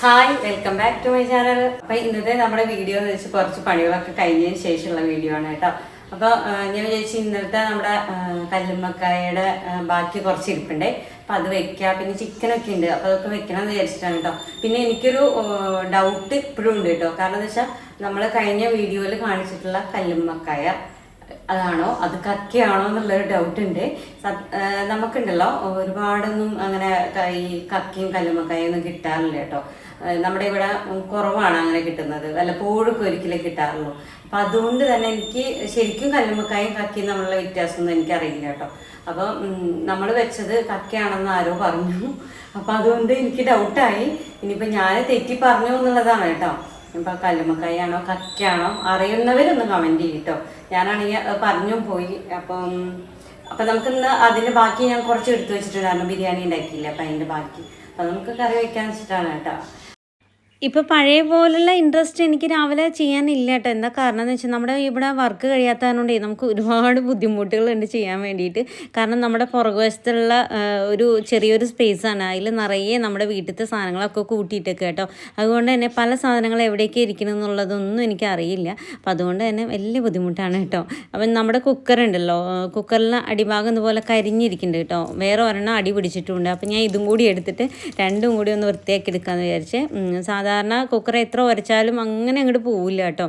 Hi welcome back to my channel അപ്പൊ ഇന്നത്തെ നമ്മുടെ വീഡിയോ എന്ന് വെച്ചാൽ കുറച്ച് പണികളൊക്കെ കഴിഞ്ഞതിന് ശേഷമുള്ള വീഡിയോ ആണ് കേട്ടോ. അപ്പൊ ഞാൻ വിചാരിച്ചു ഇന്നത്തെ നമ്മുടെ കല്ലുമ്മക്കായയുടെ ബാക്കി കുറച്ച് ഇരിപ്പുണ്ടേ. അപ്പൊ അത് വെക്കാം. പിന്നെ ചിക്കനൊക്കെ ഉണ്ട്. അപ്പൊ അതൊക്കെ വെക്കണം എന്ന് വിചാരിച്ചിട്ടാണ് കേട്ടോ. പിന്നെ എനിക്കൊരു ഡൗട്ട് ഇപ്പോഴും ഉണ്ട് കേട്ടോ. കാരണം എന്താ വെച്ചാൽ നമ്മൾ കഴിഞ്ഞ വീഡിയോയിൽ കാണിച്ചിട്ടുള്ള കല്ലുമ്മക്കായ അതാണോ? അത് കക്കയാണോ എന്നുള്ളൊരു ഡൗട്ട് ഉണ്ട്. നമുക്കുണ്ടല്ലോ. ഒരുപാടൊന്നും അങ്ങനെ ഈ കക്കയും കല്ലുമ്മക്കായും ഒന്നും കിട്ടാറില്ല കേട്ടോ. നമ്മുടെ ഇവിടെ കുറവാണ് അങ്ങനെ കിട്ടുന്നത്. വല്ലപ്പോഴൊക്കെ ഒരിക്കലേ കിട്ടാറുള്ളൂ. അപ്പൊ അതുകൊണ്ട് തന്നെ എനിക്ക് ശരിക്കും കല്ലുമ്മക്കായും കക്കിയും തമ്മിലുള്ള വ്യത്യാസമൊന്നും എനിക്കറിയില്ല കേട്ടോ. അപ്പൊ നമ്മൾ വെച്ചത് കക്കയാണെന്ന് ആരോ പറഞ്ഞു. അപ്പൊ അതുകൊണ്ട് എനിക്ക് ഡൗട്ടായി ഇനിയിപ്പോൾ ഞാൻ തെറ്റി പറഞ്ഞു എന്നുള്ളതാണ് കേട്ടോ. ഇപ്പൊ കല്ലുമ്മക്കായാണോ കക്കയാണോ അറിയുന്നവരൊന്ന് കമന്റ് ചെയ്യും കേട്ടോ ഞാനാണെങ്കിൽ പറഞ്ഞും പോയി. അപ്പം അപ്പൊ നമുക്കിന്ന് അതിന്റെ ബാക്കി ഞാൻ കുറച്ച് എടുത്തു വെച്ചിട്ടുണ്ടായിരുന്നു ബിരിയാണി ഉണ്ടാക്കിയില്ല. അപ്പൊ അതിന്റെ ബാക്കി. അപ്പൊ നമുക്ക് കറി വെക്കാൻ വെച്ചിട്ടാണ് കേട്ടോ. ഇപ്പോൾ പഴയ പോലുള്ള ഇൻട്രസ്റ്റ് എനിക്ക് രാവിലെ ചെയ്യാനില്ല കേട്ടോ എന്താ കാരണം എന്ന് വെച്ചാൽ നമ്മുടെ ഇവിടെ വർക്ക് കഴിയാത്തതുകൊണ്ടേ നമുക്ക് ഒരുപാട് ബുദ്ധിമുട്ടുകളുണ്ട് ചെയ്യാൻ വേണ്ടിയിട്ട്. കാരണം നമ്മുടെ പുറകുവശത്തുള്ള ഒരു ചെറിയൊരു സ്പേസാണ് അതിൽ നിറയെ നമ്മുടെ വീട്ടിലത്തെ സാധനങ്ങളൊക്കെ കൂട്ടിയിട്ടൊക്കെ കേട്ടോ. അതുകൊണ്ട് തന്നെ പല സാധനങ്ങൾ എവിടേക്ക് ഇരിക്കണം എന്നുള്ളതൊന്നും എനിക്ക് അറിയില്ല. അപ്പം അതുകൊണ്ട് തന്നെ വലിയ ബുദ്ധിമുട്ടാണ് കേട്ടോ അപ്പം നമ്മുടെ കുക്കർ ഉണ്ടല്ലോ കുക്കറിൽ അടിഭാഗം ഇതുപോലെ കരിഞ്ഞിരിക്കുന്നുണ്ട് കേട്ടോ വേറെ ഒരെണ്ണം അടി പിടിച്ചിട്ടുണ്ട്. അപ്പം ഞാൻ ഇതും കൂടി എടുത്തിട്ട് രണ്ടും കൂടി ഒന്ന് വൃത്തിയാക്കി എടുക്കാമെന്ന് വിചാരിച്ച് ഉം, സാധാരണ കുക്കർ എത്ര ഉരച്ചാലും അങ്ങനെ അങ്ങോട്ട് പോവില്ല കേട്ടോ.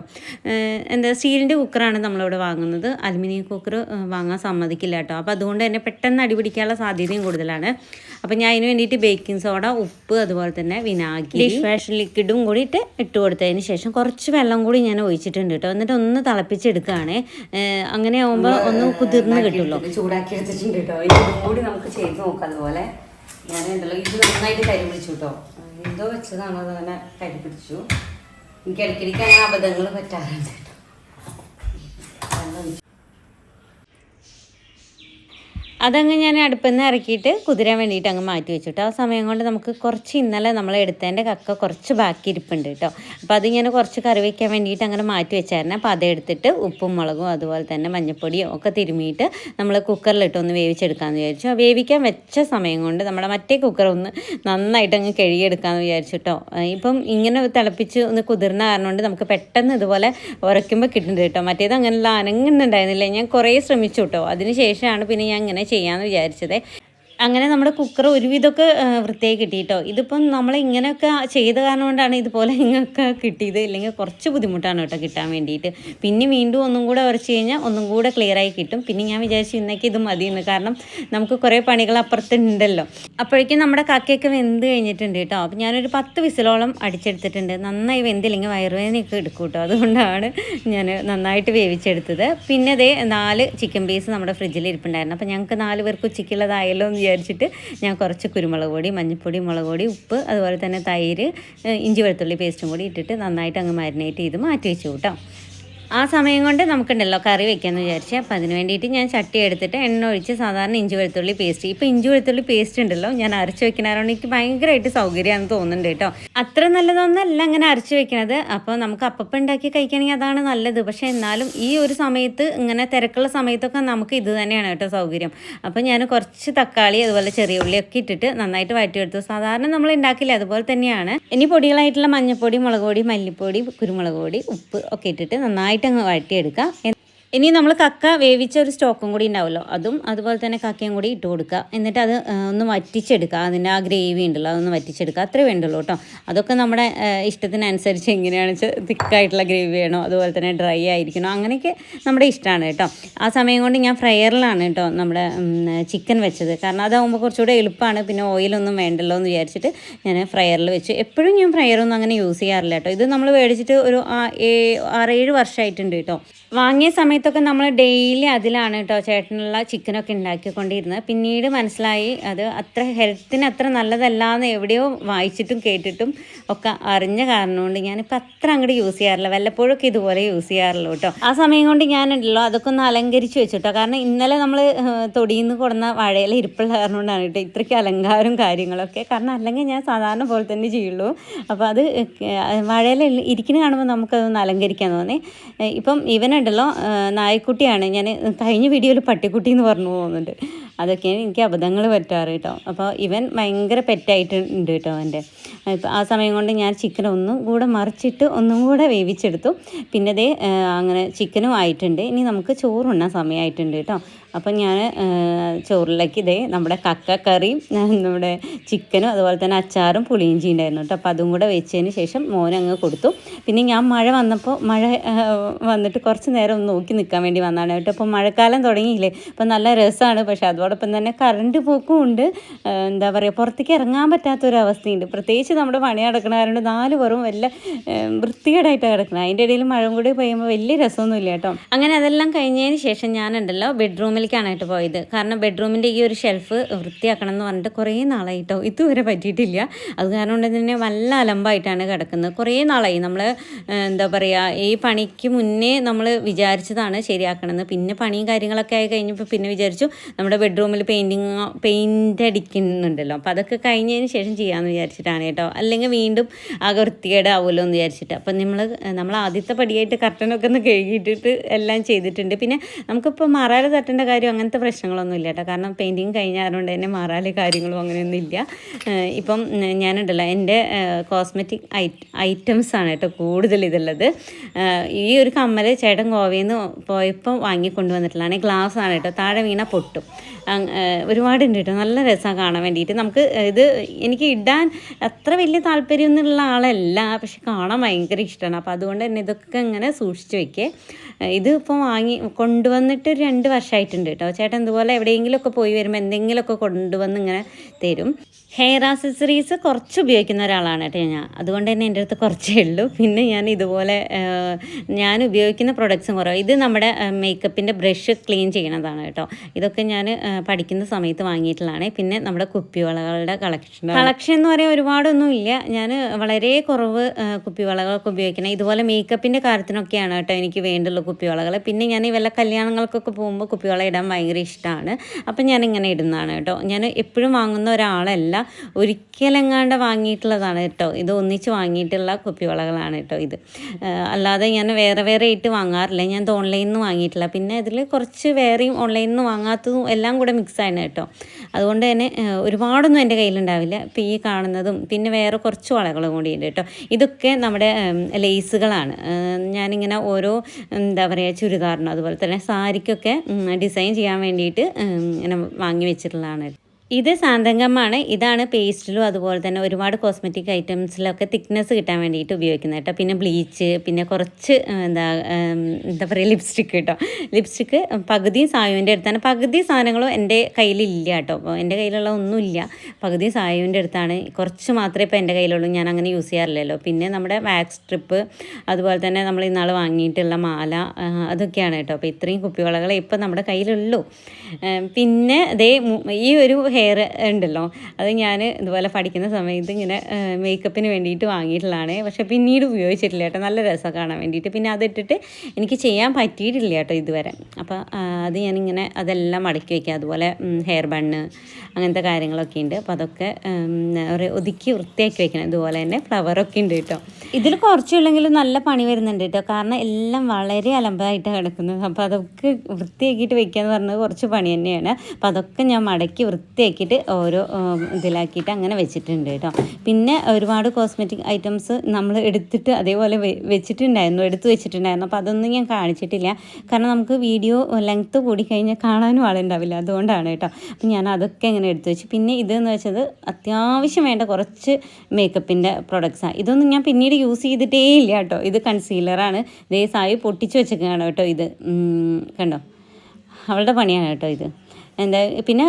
എന്താ സ്റ്റീലിന്റെ കുക്കറാണ് നമ്മളിവിടെ വാങ്ങുന്നത്. അലുമിനിയം കുക്കർ വാങ്ങാൻ സമ്മതിക്കില്ല കേട്ടോ. അപ്പോൾ അതുകൊണ്ട് തന്നെ പെട്ടെന്ന് അടിപിടിക്കാനുള്ള സാധ്യതയും കൂടുതലാണ്. അപ്പോൾ ഞാൻ അതിന് വേണ്ടിയിട്ട് ബേക്കിംഗ് സോഡ ഉപ്പ് അതുപോലെ തന്നെ വിനാഗിരി ഡിഷ് വാഷ് ലിക്വിഡും കൂടി ഇട്ട് ഇട്ട് കൊടുത്തതിന് ശേഷം കുറച്ച് വെള്ളം കൂടി ഞാൻ ഒഴിച്ചിട്ടുണ്ട് കേട്ടോ. എന്നിട്ട് ഒന്ന് തിളപ്പിച്ചെടുക്കുകയാണ്. അങ്ങനെ ആകുമ്പോൾ ഒന്ന് കുതിർന്ന് കിട്ടുമല്ലോ. ചൂടാക്കി എടുത്തിട്ടുണ്ട് കേട്ടോ. ഇതും കൂടി നമുക്ക് ചെയ്ത് നോക്കാം അതുപോലെ. ഞാൻ ഉണ്ടല്ലോ ഇത് നന്നായിട്ട് കരി പിടിച്ചു കേട്ടോ. എന്തോ വെച്ചതാണോ അതങ്ങനെ കരി പിടിച്ചു എനിക്ക് ഇടയ്ക്കിടയ്ക്ക് അങ്ങനെ അബദ്ധങ്ങൾ പറ്റാറുണ്ട് കേട്ടോ അതങ്ങ് ഞാൻ അടുപ്പിൽ നിന്ന് ഇറക്കിയിട്ട് കുതിരാൻ വേണ്ടിയിട്ട് അങ്ങ് മാറ്റി വെച്ചിട്ട്. ആ സമയം കൊണ്ട് നമുക്ക് കുറച്ച് ഇന്നലെ നമ്മൾ എടുത്തതിന്റെ കക്ക കുറച്ച് ബാക്കി ഇരിപ്പുണ്ട് കേട്ടോ അപ്പോൾ ഞാൻ കുറച്ച് കറി വയ്ക്കാൻ വേണ്ടിയിട്ട് അങ്ങനെ മാറ്റി വെച്ചായിരുന്നു. അപ്പോൾ അതെടുത്തിട്ട് ഉപ്പും മുളകും അതുപോലെ തന്നെ മഞ്ഞപ്പൊടിയും ഒക്കെ തിരുമിയിട്ട് നമ്മൾ കുക്കറിലിട്ട് ഒന്ന് വേവിച്ചെടുക്കാമെന്ന് വിചാരിച്ചു. വേവിക്കാൻ വെച്ച സമയം കൊണ്ട് നമ്മുടെ മറ്റേ കുക്കർ ഒന്ന് നന്നായിട്ട് അങ്ങ് കഴുകിയെടുക്കാമെന്ന് വിചാരിച്ചു കേട്ടോ ഇപ്പം ഇങ്ങനെ തിളപ്പിച്ച് ഒന്ന് കുതിർന്ന കാരണം കൊണ്ട് നമുക്ക് പെട്ടെന്ന് ഇതുപോലെ ഉരയ്ക്കുമ്പോൾ കിട്ടുന്നുണ്ട് കേട്ടോ മറ്റേത് അങ്ങനെയുള്ള അനങ്ങുന്നുണ്ടായിരുന്നില്ല. ഞാൻ കുറേ ശ്രമിച്ചു കേട്ടോ അതിന് ശേഷമാണ് പിന്നെ ഞാൻ ഇങ്ങനെ ചെയ്യാമെന്ന് വിചാരിച്ചത്. അങ്ങനെ നമ്മുടെ കുക്കർ ഒരുവിധമൊക്കെ വൃത്തിയായി കിട്ടി കേട്ടോ ഇതിപ്പം നമ്മൾ ഇങ്ങനെയൊക്കെ ചെയ്ത കാരണം കൊണ്ടാണ് ഇതുപോലെ ഇങ്ങനെയൊക്കെ കിട്ടിയത്. ഇല്ലെങ്കിൽ കുറച്ച് ബുദ്ധിമുട്ടാണ് കേട്ടോ കിട്ടാൻ വേണ്ടിയിട്ട്. പിന്നെ വീണ്ടും ഒന്നും കൂടെ ഉരച്ച് കഴിഞ്ഞാൽ ഒന്നും കൂടെ ക്ലിയർ ആയി കിട്ടും. പിന്നെ ഞാൻ വിചാരിച്ചു ഇന്നേക്ക് ഇത് മതിയെന്ന്. കാരണം നമുക്ക് കുറേ പണികൾ അപ്പുറത്തുണ്ടല്ലോ. അപ്പോഴേക്കും നമ്മുടെ കാക്കയൊക്കെ വെന്ത് കഴിഞ്ഞിട്ടുണ്ട് കേട്ടോ. അപ്പം ഞാനൊരു പത്ത് വിസിലോളം അടിച്ചെടുത്തിട്ടുണ്ട്. നന്നായി വെന്തില്ലെങ്കിൽ വയറുവേദനയൊക്കെ എടുക്കും കേട്ടോ. അതുകൊണ്ടാണ് ഞാൻ നന്നായിട്ട് വേവിച്ചെടുത്തത്. പിന്നെ അതേ നാല് ചിക്കൻ പീസ് നമ്മുടെ ഫ്രിഡ്ജിൽ ഇരിപ്പുണ്ടായിരുന്നു. അപ്പോൾ ഞങ്ങൾക്ക് നാല് പേർക്ക് ഉച്ചയ്ക്കുള്ളതായല്ലോ എന്ന് വിചാരിച്ചിട്ട് ഞാൻ കുറച്ച് കുരുമുളക് പൊടി മഞ്ഞൾപ്പൊടി മുളക് പൊടി ഉപ്പ് അതുപോലെ തന്നെ തൈര് ഇഞ്ചി വെളുത്തുള്ളി പേസ്റ്റും കൂടി ഇട്ടിട്ട് നന്നായിട്ട് അങ്ങ് മാരിനേറ്റ് ചെയ്ത് മാറ്റി വെച്ചു കേട്ടോ. ആ സമയം കൊണ്ട് നമുക്കുണ്ടല്ലോ കറി വെക്കാമെന്ന് വിചാരിച്ചു. അപ്പം അതിന് വേണ്ടിയിട്ട് ഞാൻ ചട്ടി എടുത്തിട്ട് എണ്ണ ഒഴിച്ച് സാധാരണ ഇഞ്ചി വെളുത്തുള്ളി പേസ്റ്റ്. ഇപ്പോൾ ഇഞ്ചി വെളുത്തുള്ളി പേസ്റ്റ് ഉണ്ടല്ലോ ഞാൻ അരച്ച് വെക്കണതുകൊണ്ട് എനിക്ക് ഭയങ്കരമായിട്ട് സൗകര്യമാണെന്ന് തോന്നുന്നുണ്ട് കേട്ടോ. അത്ര നല്ലതൊന്നല്ല അങ്ങനെ അരച്ച് വെക്കണത്. അപ്പോൾ നമുക്ക് അപ്പം ഉണ്ടാക്കി കഴിക്കണമെങ്കിൽ അതാണ് നല്ലത്. പക്ഷേ എന്നാലും ഈ ഒരു സമയത്ത് ഇങ്ങനെ തിരക്കുള്ള സമയത്തൊക്കെ നമുക്ക് ഇത് തന്നെയാണ് കേട്ടോ സൗകര്യം. അപ്പോൾ ഞാൻ കുറച്ച് തക്കാളി അതുപോലെ ചെറിയ ഉള്ളിയൊക്കെ ഇട്ടിട്ട് നന്നായിട്ട് വഴറ്റിയെടുത്തു. സാധാരണ നമ്മൾ ഉണ്ടാക്കില്ല അതുപോലെ തന്നെയാണ്. ഇനി പൊടികളായിട്ടുള്ള മഞ്ഞൾപ്പൊടി മുളക് പൊടി മല്ലിപ്പൊടി കുരുമുളക് പൊടി ഉപ്പ് ഒക്കെ ഇട്ടിട്ട് നന്നായിട്ട് അങ്ങ് വഴറ്റിയെടുക്കാം. ഇനി നമ്മൾ കക്ക വേവിച്ച ഒരു സ്റ്റോക്കും കൂടി ഉണ്ടാവുമല്ലോ. അതും അതുപോലെ തന്നെ കക്കയും കൂടി ഇട്ട് കൊടുക്കുക. എന്നിട്ട് അത് ഒന്ന് വറ്റിച്ചെടുക്കുക. അതിന്റെ ആ ഗ്രേവി ഉണ്ടല്ലോ അതൊന്ന് വറ്റിച്ചെടുക്കുക. അത്രേ വേണ്ടുള്ളൂ കേട്ടോ. അതൊക്കെ നമ്മുടെ ഇഷ്ടത്തിനനുസരിച്ച് എങ്ങനെയാണ് വെച്ചാൽ തിക്കായിട്ടുള്ള ഗ്രേവി വേണോ അതുപോലെ തന്നെ ഡ്രൈ ആയിരിക്കണോ അങ്ങനെയൊക്കെ നമ്മുടെ ഇഷ്ടമാണ് കേട്ടോ. ആ സമയം കൊണ്ട് ഞാൻ ഫ്രയറിലാണ് കേട്ടോ നമ്മുടെ ചിക്കൻ വെച്ചത്. കാരണം അതാകുമ്പോൾ കുറച്ചുകൂടെ എളുപ്പമാണ്. പിന്നെ ഓയിലൊന്നും വേണ്ടല്ലോ എന്ന് വിചാരിച്ചിട്ട് ഞാൻ ഫ്രയറിൽ വെച്ചു. എപ്പോഴും ഞാൻ ഫ്രയറൊന്നും അങ്ങനെ യൂസ് ചെയ്യാറില്ല കേട്ടോ. ഇത് നമ്മൾ മേടിച്ചിട്ട് ഒരു ആറേഴ് വർഷമായിട്ടുണ്ട് കേട്ടോ. വാങ്ങിയ സമയത്തൊക്കെ നമ്മൾ ഡെയിലി അതിലാണ് കേട്ടോ ചേട്ടനുള്ള ചിക്കനൊക്കെ ഉണ്ടാക്കിക്കൊണ്ടിരുന്നത്. പിന്നീട് മനസ്സിലായി അത് അത്ര ഹെൽത്തിന് അത്ര നല്ലതല്ല എന്ന് എവിടെയോ വായിച്ചിട്ടും കേട്ടിട്ടും ഒക്കെ അറിഞ്ഞ കാരണം കൊണ്ട് ഞാനിപ്പോൾ അത്ര അങ്ങോട്ട് യൂസ് ചെയ്യാറില്ല. വല്ലപ്പോഴൊക്കെ ഇതുപോലെ യൂസ് ചെയ്യാറുള്ളൂ കേട്ടോ ആ സമയം കൊണ്ട് ഞാനുണ്ടല്ലോ അതൊക്കെ ഒന്ന് അലങ്കരിച്ച് വെച്ചു കേട്ടോ കാരണം ഇന്നലെ നമ്മൾ തൊടിയിൽ നിന്ന് കൊടുന്ന വാഴയില ഇരിപ്പുള്ള കാരണം കൊണ്ടാണ് കേട്ടോ ഇത്രയ്ക്ക് അലങ്കാരവും കാര്യങ്ങളൊക്കെ. കാരണം അല്ലെങ്കിൽ ഞാൻ സാധാരണ പോലെ തന്നെ ചെയ്യുള്ളൂ. അപ്പോൾ അത് വാഴയില ഇരിക്കുന്ന കാണുമ്പോൾ നമുക്കതൊന്ന് അലങ്കരിക്കാൻ തോന്നി. ഇപ്പം ഇവനുണ്ടല്ലോ ഏഹ്, നായക്കുട്ടിയാണ്. ഞാൻ കഴിഞ്ഞ വീഡിയോയിൽ പട്ടിക്കുട്ടി എന്ന് പറഞ്ഞു പോകുന്നുണ്ട്. അതൊക്കെയാണ് എനിക്ക് അബദ്ധങ്ങൾ പറ്റാറ് കേട്ടോ. അപ്പോൾ ഇവൻ ഭയങ്കര പെറ്റായിട്ട് ഉണ്ട് കേട്ടോ അവന്റെ. ഇപ്പം ആ സമയം കൊണ്ട് ഞാൻ ചിക്കൻ ഒന്നും കൂടെ മറിച്ചിട്ട് ഒന്നും കൂടെ വേവിച്ചെടുത്തു. പിന്നെ ദേ അങ്ങനെ ചിക്കനും ആയിട്ടുണ്ട്. ഇനി നമുക്ക് ചോറുണ്ണാൻ സമയമായിട്ടുണ്ട് കേട്ടോ. അപ്പം ഞാൻ ചോറിലേക്ക് ഇതേ നമ്മുടെ കക്ക കറിയും നമ്മുടെ ചിക്കനും അതുപോലെ തന്നെ അച്ചാറും പുളിയിഞ്ചി ഉണ്ടായിരുന്നു കേട്ടോ. അപ്പോൾ അതും കൂടെ വെച്ചതിന് ശേഷം മോനങ്ങ് കൊടുത്തു. പിന്നെ ഞാൻ മഴ വന്നപ്പോൾ മഴ വന്നിട്ട് കുറച്ച് നേരം ഒന്ന് നോക്കി നിൽക്കാൻ വേണ്ടി വന്നതാണ് കേട്ടോ. അപ്പോൾ മഴക്കാലം തുടങ്ങിയില്ലേ അപ്പം നല്ല രസമാണ് പക്ഷേ അതോടൊപ്പം തന്നെ കറണ്ട് പോക്കും ഉണ്ട്. എന്താ പറയുക പുറത്തേക്ക് ഇറങ്ങാൻ പറ്റാത്തൊരവസ്ഥയുണ്ട്. പ്രത്യേകിച്ച് നമ്മുടെ പണി നടക്കണവരുണ്ട് നാല് പുറവും വല്ല വൃത്തികേടായിട്ടാണ് കിടക്കുന്നത് അതിന്റെ ഇടയിൽ മഴ കൂടി പെയ്യുമ്പോൾ വലിയ രസമൊന്നുമില്ല കേട്ടോ. അങ്ങനെ അതെല്ലാം കഴിഞ്ഞതിന് ശേഷം ഞാനുണ്ടല്ലോ ബെഡ്റൂമിലേക്കാണ് ആയിട്ട് പോയത്. കാരണം ബെഡ്റൂമിന്റെ ഈ ഒരു ഷെൽഫ് വൃത്തിയാക്കണം എന്ന് പറഞ്ഞിട്ട് കുറേ നാളായിട്ടോ ഇതുവരെ പറ്റിയിട്ടില്ല. അത് കാരണം കൊണ്ട് തന്നെ നല്ല അലമ്പായിട്ടാണ് കിടക്കുന്നത്. കുറേ നാളായി നമ്മൾ എന്താ പറയുക ഈ പണിക്ക് മുന്നേ നമ്മൾ വിചാരിച്ചതാണ് ശരിയാക്കണമെന്ന് പിന്നെ പണിയും കാര്യങ്ങളൊക്കെ ആയി കഴിഞ്ഞപ്പോൾ പിന്നെ വിചാരിച്ചു നമ്മുടെ ബെഡ്റൂമിൽ പെയിന്റിങ് പെയിന്റ് അടിക്കുന്നുണ്ടല്ലോ. അപ്പോൾ അതൊക്കെ കഴിഞ്ഞതിന് ശേഷം ചെയ്യാമെന്ന് വിചാരിച്ചിട്ടാണ് കേട്ടോ. അല്ലെങ്കിൽ വീണ്ടും ആകെ വൃത്തികേടാവുമല്ലോ എന്ന് വിചാരിച്ചിട്ട്. അപ്പം നമ്മൾ നമ്മൾ ആദ്യത്തെ പടിയായിട്ട് കർട്ടനൊക്കെ ഒന്ന് കഴുകിയിട്ടിട്ട് എല്ലാം ചെയ്തിട്ടുണ്ട്. പിന്നെ നമുക്കിപ്പോൾ മാറാല തട്ടേണ്ട കാര്യം അങ്ങനത്തെ പ്രശ്നങ്ങളൊന്നും ഇല്ല കേട്ടോ. കാരണം പെയിന്റിങ് കഴിഞ്ഞാറുകൊണ്ട് തന്നെ മാറാല കാര്യങ്ങളും അങ്ങനെയൊന്നും ഇല്ല. ഇപ്പം ഞാനുണ്ടല്ലോ എന്റെ കോസ്മെറ്റിക് ഐറ്റംസ് ആണ് കേട്ടോ കൂടുതൽ ഇതുള്ളത്. ഈ ഒരു കമ്മൽ ചേട്ടൻ ഗോവയിൽ നിന്ന് പോയപ്പോൾ വാങ്ങിക്കൊണ്ടുവന്നിട്ടുള്ളതാണ്. ഗ്ലാസ് ആണ് കേട്ടോ. താഴെ വീണ പൊട്ടും. അങ്- ഉണ്ട് കേട്ടോ നല്ല രസമാണ് കാണാൻ വേണ്ടിയിട്ട്. നമുക്ക് ഇത് എനിക്ക് ഇടാൻ അത്ര വലിയ താല്പര്യമൊന്നുമുള്ള ആളല്ല. പക്ഷെ കാണാൻ ഭയങ്കര ഇഷ്ടമാണ് അപ്പോൾ അതുകൊണ്ട് തന്നെ ഇതൊക്കെ ഇങ്ങനെ സൂക്ഷിച്ച് വെക്കേ. ഇത് ഇപ്പോൾ വാങ്ങി കൊണ്ടുവന്നിട്ട് ഒരു രണ്ട് വർഷമായിട്ടുണ്ട് കേട്ടോ ചേട്ടൻ ഇതുപോലെ എവിടെയെങ്കിലുമൊക്കെ പോയി വരുമ്പോൾ എന്തെങ്കിലുമൊക്കെ കൊണ്ടുവന്ന് ഇങ്ങനെ തരും. ഹെയർ ആക്സസറീസ് കുറച്ച് ഉപയോഗിക്കുന്ന ഒരാളാണ് കേട്ടോ ഞാൻ. അതുകൊണ്ട് തന്നെ എന്റെ അടുത്ത് കുറച്ചേ ഉള്ളൂ. പിന്നെ ഞാൻ ഇതുപോലെ ഞാൻ ഉപയോഗിക്കുന്ന പ്രൊഡക്ട്സും കുറവ്. ഇത് നമ്മുടെ മേക്കപ്പിന്റെ ബ്രഷ് ക്ലീൻ ചെയ്യണതാണ് കേട്ടോ. ഇതൊക്കെ ഞാൻ പഠിക്കുന്ന സമയത്ത് വാങ്ങിയിട്ടുള്ളതാണ്. പിന്നെ നമ്മുടെ കുപ്പിവളകളുടെ കളക്ഷൻ കളക്ഷൻ എന്ന് പറയാൻ ഒരുപാടൊന്നും ഇല്ല. ഞാൻ വളരെ കുറവ് കുപ്പിവളകളൊക്കെ ഉപയോഗിക്കണം. ഇതുപോലെ മേക്കപ്പിന്റെ കാര്യത്തിനൊക്കെയാണ് കേട്ടോ എനിക്ക് വേണ്ടുള്ള കുപ്പിവളകൾ. പിന്നെ ഞാൻ വല്ല കല്യാണങ്ങൾക്കൊക്കെ പോകുമ്പോൾ കുപ്പിവള ഇടാൻ ഭയങ്കര ഇഷ്ടമാണ് അപ്പം ഞാൻ ഇങ്ങനെ ഇടുന്നതാണ് കേട്ടോ. ഞാൻ എപ്പോഴും വാങ്ങുന്ന ഒരാളല്ല. ഒരിക്കലെങ്ങാണ്ട് വാങ്ങിയിട്ടുള്ളതാണ് കേട്ടോ. ഇത് ഒന്നിച്ച് വാങ്ങിയിട്ടുള്ള കുപ്പിവളകളാണ് കേട്ടോ ഇത്. അല്ലാതെ ഞാൻ വേറെ വേറെ ആയിട്ട് വാങ്ങാറില്ല. ഞാൻ ഇത് ഓൺലൈനിൽ നിന്ന് വാങ്ങിയിട്ടില്ല. പിന്നെ ഇതിൽ കുറച്ച് വേറെയും ഓൺലൈനിൽ നിന്ന് വാങ്ങാത്തതും എല്ലാം കൂടെ മിക്സ് കേട്ടോ. അതുകൊണ്ട് തന്നെ ഒരുപാടൊന്നും എന്റെ കയ്യിലുണ്ടാവില്ല. ഇപ്പം ഈ കാണുന്നതും പിന്നെ വേറെ കുറച്ച് വളകളും കൂടി ഉണ്ട് കേട്ടോ. ഇതൊക്കെ നമ്മുടെ ലേസുകളാണ്. ഞാനിങ്ങനെ ഓരോ എന്താ പറയുക ചുരിദാറിനും അതുപോലെ തന്നെ സാരിക്കൊക്കെ ഡിസൈൻ ചെയ്യാൻ വേണ്ടിയിട്ട് ഇങ്ങനെ വാങ്ങി വെച്ചിട്ടുള്ളതാണ് ഇത് സാന്തങ്കമാണ് ഇതാണ് പേസ്റ്റിലും അതുപോലെ തന്നെ ഒരുപാട് കോസ്മെറ്റിക് ഐറ്റംസിലൊക്കെ തിക്നെസ് കിട്ടാൻ വേണ്ടിയിട്ട് ഉപയോഗിക്കുന്നത് കേട്ടോ. പിന്നെ ബ്ലീച്ച് പിന്നെ കുറച്ച് എന്താ എന്താ പറയുക ലിപ്സ്റ്റിക്ക് കേട്ടോ. ലിപ്സ്റ്റിക്ക് പകുതി സായുവിന്റെ അടുത്താണ്. പകുതി സാധനങ്ങളും എന്റെ കയ്യിലില്ല കേട്ടോ. എന്റെ കയ്യിലുള്ള ഒന്നുമില്ല. പകുതി സായുവിന്റെ അടുത്താണ്. കുറച്ച് മാത്രമേ ഇപ്പോൾ എന്റെ കയ്യിലുള്ളൂ. ഞാൻ അങ്ങനെ യൂസ് ചെയ്യാറില്ലല്ലോ. പിന്നെ നമ്മുടെ വാക്സ് സ്ട്രിപ്പ് അതുപോലെ തന്നെ നമ്മൾ ഇന്നാൾ വാങ്ങിയിട്ടുള്ള മാല അതൊക്കെയാണ് കേട്ടോ. അപ്പോൾ ഇത്രയും കുപ്പിവളകളെ ഇപ്പോൾ നമ്മുടെ കയ്യിലുള്ളൂ. പിന്നെ ദേ ഈ ഒരു ഹെയർ ഉണ്ടല്ലോ. അത് ഞാൻ ഇതുപോലെ പഠിക്കുന്ന സമയത്ത് ഇങ്ങനെ മേക്കപ്പിന് വേണ്ടിയിട്ട് വാങ്ങിയിട്ടുള്ളതാണ്. പക്ഷെ പിന്നീട് ഉപയോഗിച്ചിട്ടില്ല കേട്ടോ. നല്ല രസം കാണാൻ വേണ്ടിയിട്ട്. പിന്നെ അതിട്ടിട്ട് എനിക്ക് ചെയ്യാൻ പറ്റിയിട്ടില്ല കേട്ടോ ഇതുവരെ. അപ്പോൾ അത് ഞാനിങ്ങനെ അതെല്ലാം മടക്കി വയ്ക്കുക അതുപോലെ ഹെയർ ബണ്ണ് അങ്ങനത്തെ കാര്യങ്ങളൊക്കെ ഉണ്ട്. അപ്പോൾ അതൊക്കെ ഒരു ഒതുക്കി വൃത്തിയാക്കി വയ്ക്കണം ഇതുപോലെ തന്നെ ഫ്ലവറൊക്കെ ഉണ്ട് കേട്ടോ. ഇതിൽ കുറച്ചുള്ളെങ്കിലും നല്ല പണി വരുന്നുണ്ട് കേട്ടോ കാരണം എല്ലാം വളരെ അലമ്പായിട്ടാണ് കിടക്കുന്നത്. അപ്പോൾ അതൊക്കെ വൃത്തിയാക്കിയിട്ട് വെക്കുക എന്ന് പറഞ്ഞത് കുറച്ച് പണി തന്നെയാണ്. അപ്പോൾ അതൊക്കെ ഞാൻ മടക്കി വൃത്തിയാക്കിയിട്ട് ഓരോ ഇതിലാക്കിയിട്ട് അങ്ങനെ വെച്ചിട്ടുണ്ട് കേട്ടോ പിന്നെ ഒരുപാട് കോസ്മെറ്റിക് ഐറ്റംസ് നമ്മൾ എടുത്തിട്ട് അതേപോലെ വെച്ചിട്ടുണ്ടായിരുന്നു എടുത്ത് വെച്ചിട്ടുണ്ടായിരുന്നു. അപ്പോൾ അതൊന്നും ഞാൻ കാണിച്ചിട്ടില്ല. കാരണം നമുക്ക് വീഡിയോ ലെങ്ത്ത് കൂടി കഴിഞ്ഞാൽ കാണാനും ആളുണ്ടാവില്ല. അതുകൊണ്ടാണ് കേട്ടോ അപ്പോൾ ഞാൻ അതൊക്കെ ഇങ്ങനെ എടുത്തു വെച്ചു. പിന്നെ ഇതെന്ന് വെച്ചത് അത്യാവശ്യം വേണ്ട കുറച്ച് മേക്കപ്പിന്റെ പ്രൊഡക്ട്സാണ് ഇതൊന്നും ഞാൻ പിന്നീട് യൂസ് ചെയ്തിട്ടേ ഇല്ല കേട്ടോ. ഇത് കൺസീലറാണ് ദേ സായി പൊട്ടിച്ച് വെച്ചേക്കാണ് കേട്ടോ ഇത്. കണ്ടോ? അവളുടെ പണിയാണ് കേട്ടോ ഇത്. എന്താ പിന്നെ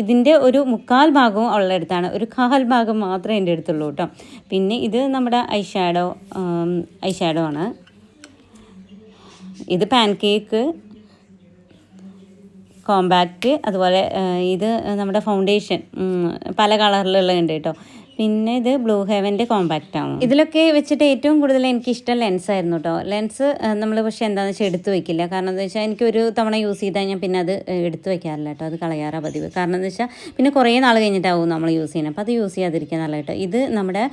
ഇതിന്റെ ഒരു മുക്കാൽ ഭാഗവും അവളുടെ അടുത്താണ്. ഒരു കാൽ ഭാഗം മാത്രമേ എന്റെ അടുത്തുള്ളൂ കേട്ടോ. പിന്നെ ഇത് നമ്മുടെ ഐഷാഡോ ഐഷാഡോ ആണ്. ഇത് പാൻ കേക്ക് കോമ്പാക്റ്റ് അതുപോലെ ഇത് നമ്മുടെ ഫൗണ്ടേഷൻ പല കളറിലുള്ള ഉണ്ട് കേട്ടോ. പിന്നെ ഇത് ബ്ലൂ ഹെവന്റെ കോമ്പാക്റ്റ് ആണ്. ഇതിലൊക്കെ വെച്ചിട്ട് ഏറ്റവും കൂടുതൽ എനിക്ക് ഇഷ്ടം ലെൻസ് ആയിരുന്നു കേട്ടോ ലെൻസ് നമ്മൾ പക്ഷേ എന്താണെന്ന് വെച്ചാൽ എടുത്തു വെക്കില്ല. കാരണം എന്താ വെച്ചാൽ എനിക്ക് ഒരു തവണ യൂസ് ചെയ്താൽ ഞാൻ പിന്നെ അത് എടുത്തു വെക്കാറില്ല കേട്ടോ അത് കളയാറാ പതിവ്. കാരണം എന്താ വെച്ചാൽ പിന്നെ കുറേ നാൾ കഴിഞ്ഞിട്ടാവും നമ്മൾ യൂസ് ചെയ്യുന്നത് അപ്പോൾ അത് യൂസ് ചെയ്യാതിരിക്കാൻ നല്ല കേട്ടോ ഇത് നമ്മുടെ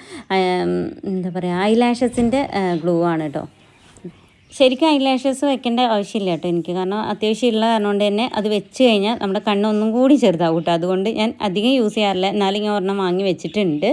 എന്താ പറയുക ഐ ലാഷസിന്റെ ഗ്ലൂ ആണ് കേട്ടോ ശരിക്കും ഐ ലാഷസ് വെക്കേണ്ട ആവശ്യമില്ല കേട്ടോ എനിക്ക്. കാരണം അത്യാവശ്യം ഉള്ള കാരണം കൊണ്ട് തന്നെ അത് വെച്ച് കഴിഞ്ഞാൽ നമ്മുടെ കണ്ണൊന്നും കൂടി ചെറുതാവും കേട്ടോ. അതുകൊണ്ട് ഞാൻ അധികം യൂസ് ചെയ്യാറില്ല. എന്നാലും ഞാൻ ഒരെണ്ണം വാങ്ങി വെച്ചിട്ടുണ്ട്.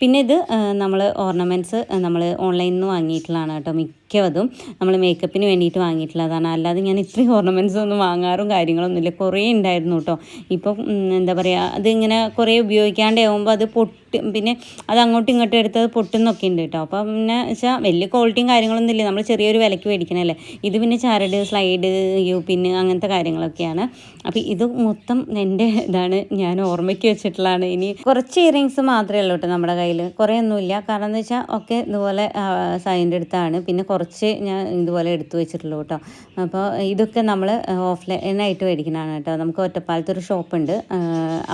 പിന്നെ ഇത് നമ്മൾ ഓർണമെന്റ്സ് നമ്മൾ ഓൺലൈനിൽ നിന്ന് വാങ്ങിയിട്ടുള്ളതാണ് കേട്ടോ മിക്കതും നമ്മൾ മേക്കപ്പിന് വേണ്ടിയിട്ട് വാങ്ങിയിട്ടുള്ളതാണ്. അല്ലാതെ ഞാൻ ഇത്രയും ഓർണമെന്റ്സ് ഒന്നും വാങ്ങാറും കാര്യങ്ങളൊന്നുമില്ല. കുറേ ഉണ്ടായിരുന്നു കേട്ടോ ഇപ്പം ഉം, എന്താ പറയുക അതിങ്ങനെ കുറേ ഉപയോഗിക്കാണ്ട് ആകുമ്പോൾ അത് പൊട്ടി. പിന്നെ അത് അങ്ങോട്ടും ഇങ്ങോട്ടും എടുത്തത് പൊട്ടുന്നൊക്കെ ഉണ്ട് കേട്ടോ അപ്പം പിന്നെ വെച്ചാൽ വലിയ ക്വാളിറ്റിയും കാര്യങ്ങളൊന്നും ഇല്ല. നമ്മൾ ചെറിയൊരു വിലയ്ക്ക് മേടിക്കണല്ലേ ഇത് പിന്നെ ചരട് സ്ലൈഡ് യു പിന്ന് അങ്ങനത്തെ കാര്യങ്ങളൊക്കെയാണ്. അപ്പോൾ ഇത് മൊത്തം എന്റെ ഇതാണ്. ഞാൻ ഓർമ്മയ്ക്ക് വെച്ചിട്ടുള്ളതാണ്. ഇനി കുറച്ച് ഇയറിങ്സ് മാത്രമേ ഉള്ളൂ കേട്ടോ നമ്മുടെ കയ്യിൽ കുറേ ഒന്നുമില്ല. കാരണം എന്ന് വെച്ചാൽ ഒക്കെ ഇതുപോലെ സൈന്റെ അടുത്താണ്. പിന്നെ കുറച്ച് ഞാൻ ഇതുപോലെ എടുത്തു വെച്ചിട്ടുള്ളൂ കേട്ടോ. അപ്പോൾ ഇതൊക്കെ നമ്മൾ ഓഫ്ലൈനായിട്ട് മേടിക്കുന്നതാണ് കേട്ടോ. നമുക്ക് ഒറ്റപ്പാലത്ത് ഒരു ഷോപ്പുണ്ട്.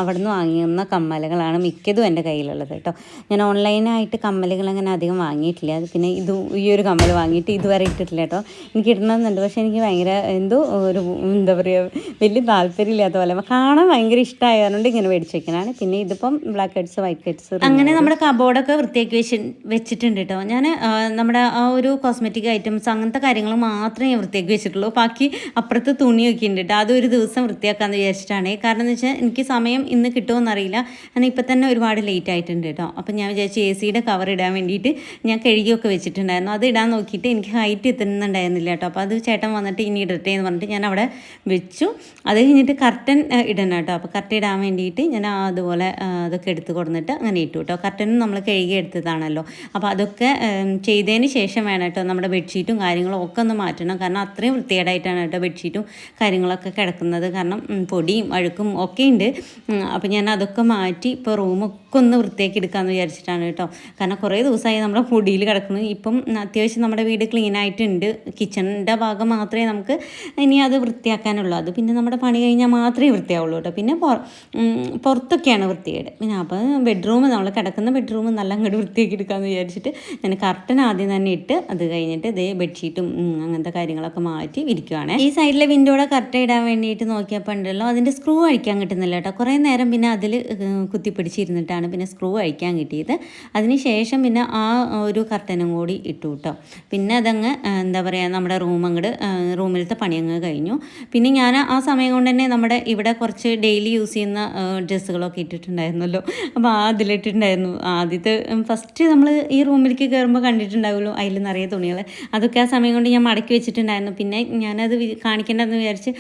അവിടെ നിന്ന് വാങ്ങിയുന്ന കമ്മലുകളാണ് മിക്കതും എന്റെ കയ്യിലുള്ളത് കേട്ടോ. ഞാൻ ഓൺലൈനായിട്ട് കമ്മലുകൾ അങ്ങനെ അധികം വാങ്ങിയിട്ടില്ല. അത് പിന്നെ ഇത് ഈ ഒരു കമ്മൽ വാങ്ങിയിട്ട് ഇതുവരെ ഇട്ടിട്ടില്ല കേട്ടോ. എനിക്ക് ഇടണമെന്നുണ്ട്. പക്ഷേ എനിക്ക് ഭയങ്കര എന്തോ ഒരു എന്താ പറയുക വലിയ താല്പര്യമില്ലാത്ത പോലെ. കാണാൻ ഭയങ്കര ഇഷ്ടമായതുകൊണ്ട് ഇങ്ങനെ മേടിച്ച് വെക്കണതാണ് പിന്നെ ഇതിപ്പം ബ്ലാക്ക് ഹെഡ്സ് വൈറ്റ് ഹെഡ്സ് അങ്ങനെ നമ്മുടെ കബോർഡൊക്കെ വൃത്തിയാക്കി വെച്ച് വെച്ചിട്ടുണ്ട് കേട്ടോ. ഞാൻ നമ്മുടെ ആ ഒരു കോസ്മെറ്റിക് ഐറ്റംസ് അങ്ങനത്തെ കാര്യങ്ങൾ മാത്രമേ ഞാൻ വൃത്തിയാക്കി വെച്ചിട്ടുള്ളൂ. ബാക്കി അപ്പുറത്ത് തുണിയൊക്കെ ഉണ്ട് കേട്ടോ. അതൊരു ദിവസം വൃത്തിയാക്കാമെന്ന് വിചാരിച്ചിട്ടാണ്. കാരണം എന്ന് വെച്ചാൽ എനിക്ക് സമയം ഇന്ന് കിട്ടുമെന്നറിയില്ല കാരണം ഇപ്പം തന്നെ ഒരുപാട് ലേറ്റ് ആയിട്ടുണ്ട് കേട്ടോ. അപ്പം ഞാൻ വിചാരിച്ചു എ സിയുടെ കവർ ഇടാൻ വേണ്ടിയിട്ട് ഞാൻ കഴുകിയൊക്കെ വെച്ചിട്ടുണ്ടായിരുന്നു. അത് ഇടാൻ നോക്കിയിട്ട് എനിക്ക് ഹൈറ്റ് എത്തുന്നുണ്ടായിരുന്നില്ല കേട്ടോ. അപ്പോൾ അത് ചേട്ടൻ വന്നിട്ട് ഇനി ഇടട്ടെ എന്ന് പറഞ്ഞിട്ട് ഞാൻ അവിടെ വെച്ചു. അത് കഴിഞ്ഞിട്ട് കർട്ടൻ ഇടണം കേട്ടോ. അപ്പോൾ കർട്ടൻ ഇടാൻ വേണ്ടിയിട്ട് ഞാൻ അതുപോലെ അതൊക്കെ എടുത്ത് കൊടുത്തിട്ട് അങ്ങനെ ഇട്ടു കേട്ടോ. കർട്ടനും നമ്മൾ കഴുകി എടുത്തതാണല്ലോ. അപ്പോൾ അതൊക്കെ ചെയ്തതിന് ശേഷം വേണം കേട്ടോ. നമ്മുടെ ബെഡ്ഷീറ്റും കാര്യങ്ങളും ഒക്കെ ഒന്ന് മാറ്റണം. കാരണം അത്രയും വൃത്തികേടായിട്ടാണ് കേട്ടോ ബെഡ്ഷീറ്റും കാര്യങ്ങളൊക്കെ കിടക്കുന്നത്. കാരണം പൊടിയും അഴുക്കും ഒക്കെ ഉണ്ട്. അപ്പോൾ ഞാൻ അതൊക്കെ മാറ്റി ഇപ്പോൾ റൂമൊക്കെ ഒന്ന് വൃത്തിയാക്കി എടുക്കാമെന്ന് വിചാരിച്ചിട്ടാണ് കേട്ടോ. കാരണം കുറേ ദിവസമായി നമ്മുടെ പൊടിയിൽ കിടക്കുന്നു. ഇപ്പം അത്യാവശ്യം നമ്മുടെ വീട് ക്ലീൻ ആയിട്ടുണ്ട്. കിച്ചണിന്റെ ഭാഗം മാത്രമേ നമുക്ക് ഇനി അത് വൃത്തിയാക്കാനുള്ളൂ. അത് പിന്നെ നമ്മുടെ പണി കഴിഞ്ഞാൽ മാത്രമേ വൃത്തിയാവുള്ളൂ കേട്ടോ. പിന്നെ പുറത്തൊക്കെയാണ് വൃത്തികേട്. പിന്നെ അപ്പോൾ ബെഡ്റൂം നമ്മൾ കിടക്കുന്ന ബെഡ്റൂം നല്ല അങ്ങോട്ട് വൃത്തിയാക്കി എടുക്കാമെന്ന് വിചാരിച്ചിട്ട് ഞാൻ കർട്ടൻ ആദ്യം തന്നെ ഇട്ട് അത് കഴിഞ്ഞിട്ട് ഇതേ ബെഡ്ഷീറ്റും അങ്ങനത്തെ കാര്യങ്ങളൊക്കെ മാറ്റി ഇരിക്കുവാണ്. ഈ സൈഡിലെ വിൻഡോയുടെ കർട്ടൻ ഇടാൻ വേണ്ടിയിട്ട് നോക്കിയപ്പോൾ ഉണ്ടല്ലോ. അതിന്റെ സ്ക്രൂ അഴിക്കാൻ കിട്ടുന്നില്ല കേട്ടോ. കുറേ നേരം പിന്നെ അതിൽ കുത്തിപ്പിടിച്ചിരുന്നിട്ടാണ് പിന്നെ സ്ക്രൂ അഴിക്കാൻ കിട്ടിയത്. അതിന് ശേഷം പിന്നെ ആ ഒരു കർട്ടനും കൂടി ഇട്ടു കേട്ടോ പിന്നെ അതങ്ങ് എന്താ പറയുക നമ്മുടെ റൂം അങ്ങോട്ട് റൂമിലത്തെ പണി അങ്ങ് കഴിഞ്ഞു. പിന്നെ ഞാൻ ആ സമയം കൊണ്ട് തന്നെ നമ്മുടെ ഇവിടെ കുറച്ച് ഡെയിലി യൂസ് ചെയ്യുന്ന ഡ്രസ്സുകളൊക്കെ ഇട്ടിട്ടുണ്ടായിരുന്നല്ലോ. അപ്പോൾ ആ അതിലിട്ടിട്ടുണ്ടായിരുന്നു. ആദ്യത്തെ ഫസ്റ്റ് നമ്മൾ ഈ റൂമിലേക്ക് കയറുമ്പോൾ കണ്ടിട്ടുണ്ടാവുമല്ലോ അതിൽ നിറയെ തുണികൾ അതൊക്കെ ആ സമയം കൊണ്ട് ഞാൻ മടക്കി വെച്ചിട്ടുണ്ടായിരുന്നു. പിന്നെ ഞാനത് കാണിക്കേണ്ടതെന്ന് വിചാരിച്ച്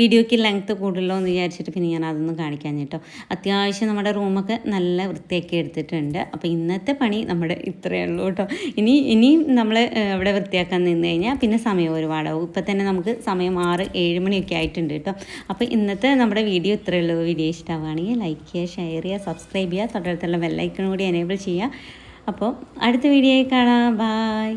വീഡിയോയ്ക്ക് ലെങ്ത്ത് കൂടുതലോ എന്ന് വിചാരിച്ചിട്ട് പിന്നെ ഞാൻ അതൊന്നും കാണിക്കാൻ കേട്ടോ അത്യാവശ്യം നമ്മുടെ റൂമൊക്കെ നല്ല വൃത്തിയാക്കി എടുത്തിട്ടുണ്ട്. അപ്പോൾ ഇന്നത്തെ പണി നമ്മുടെ ഇത്രയേ ഉള്ളൂ കേട്ടോ. ഇനി ഇനിയും നമ്മൾ അവിടെ വൃത്തിയാക്കാൻ നിന്ന് കഴിഞ്ഞാൽ പിന്നെ സമയം ഒരുപാടാവും. ഇപ്പം തന്നെ നമുക്ക് സമയം ആറ് ഏഴ് മണിയൊക്കെ ആയിട്ടുണ്ട് കേട്ടോ. അപ്പോൾ ഇന്നത്തെ നമ്മുടെ വീഡിയോ ഇത്രയേ ഉള്ളൂ. വീഡിയോ ഇഷ്ടമാവുകയാണെങ്കിൽ ലൈക്ക് ചെയ്യുക ഷെയർ ചെയ്യുക സബ്സ്ക്രൈബ് ചെയ്യുക. തൊട്ടടുത്തുള്ള ബെല്ലൈക്കൺ കൂടി എനേബിൾ ചെയ്യുക. അപ്പോൾ അടുത്ത വീഡിയോയിൽ കാണാം. ബായ്